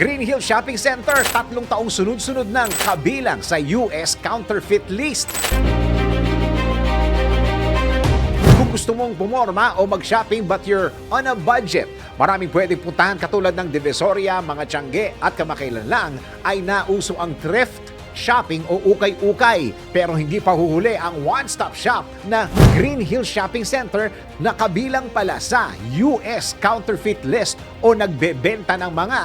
Green Hill Shopping Center, tatlong taong sunod-sunod ng kabilang sa US counterfeit list. Kung gusto mong pumorma o mag-shopping but you're on a budget, maraming pwedeng puntahan katulad ng Divisoria, mga Tiangge at kamakailan lang ay nauso ang thrift shopping o ukay-ukay. Pero hindi pa huhuli ang one-stop shop na Green Hill Shopping Center na kabilang pala sa US counterfeit list o nagbebenta ng mga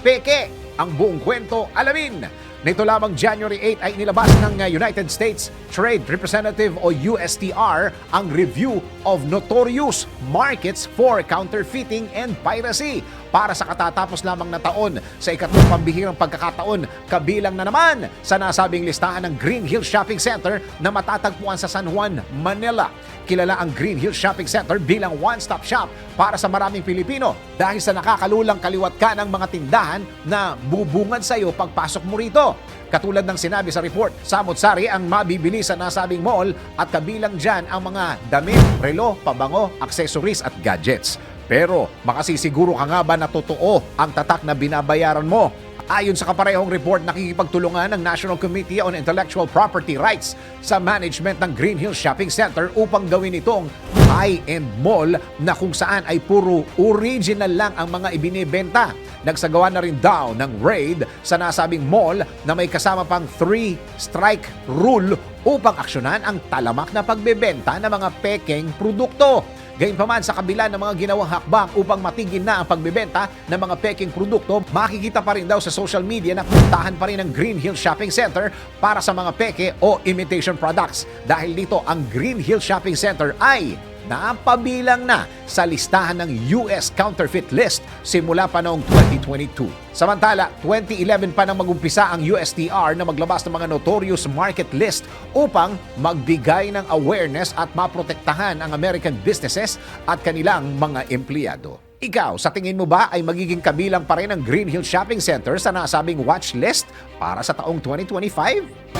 peke. Ang buong kwento, alamin! Nito lamang January 8 ay inilabas ng uh, United States Trade Representative o USTR ang review of notorious markets for counterfeiting and piracy para sa katatapos lamang na taon sa ikatlong pambihirang pagkakataon kabilang na naman sa nasabing listahan ng Green Hill Shopping Center na matatagpuan sa San Juan, Manila. Kilala ang Green Hill Shopping Center bilang one-stop shop para sa maraming Pilipino dahil sa nakakalulang kaliwat ka ng mga tindahan na bubungad sa iyo pagpasok mo rito. Katulad ng sinabi sa report, samot-sari ang mabibili sa nasabing mall at kabilang dyan ang mga damit, relo, pabango, accessories at gadgets. Pero makasisiguro ka nga ba na totoo ang tatak na binabayaran mo? Ayon sa kaparehong report, nakikipagtulungan ng National Committee on Intellectual Property Rights sa management ng Green Hills Shopping Center upang gawin itong high-end mall na kung saan ay puro original lang ang mga ibinibenta. Nagsagawa na rin daw ng raid sa nasabing mall na may kasama pang 3-strike rule upang aksyonan ang talamak na pagbebenta ng mga pekeng produkto. Gayunpaman sa kabila ng mga ginawang hakbang upang matigil na ang pagbebenta ng mga peking produkto, makikita pa rin daw sa social media na puntahan pa rin ang Green Hill Shopping Center para sa mga peke o imitation products. Dahil dito ang Green Hill Shopping Center ay napabilang na sa listahan ng US counterfeit list simula pa noong 2022. Samantala, 2011 pa nang magumpisa ang USTR na maglabas ng mga notorious market list upang magbigay ng awareness at maprotektahan ang American businesses at kanilang mga empleyado. Ikaw, sa tingin mo ba ay magiging kabilang pa rin ang Green Hill Shopping Center sa nasabing watch list para sa taong 2025?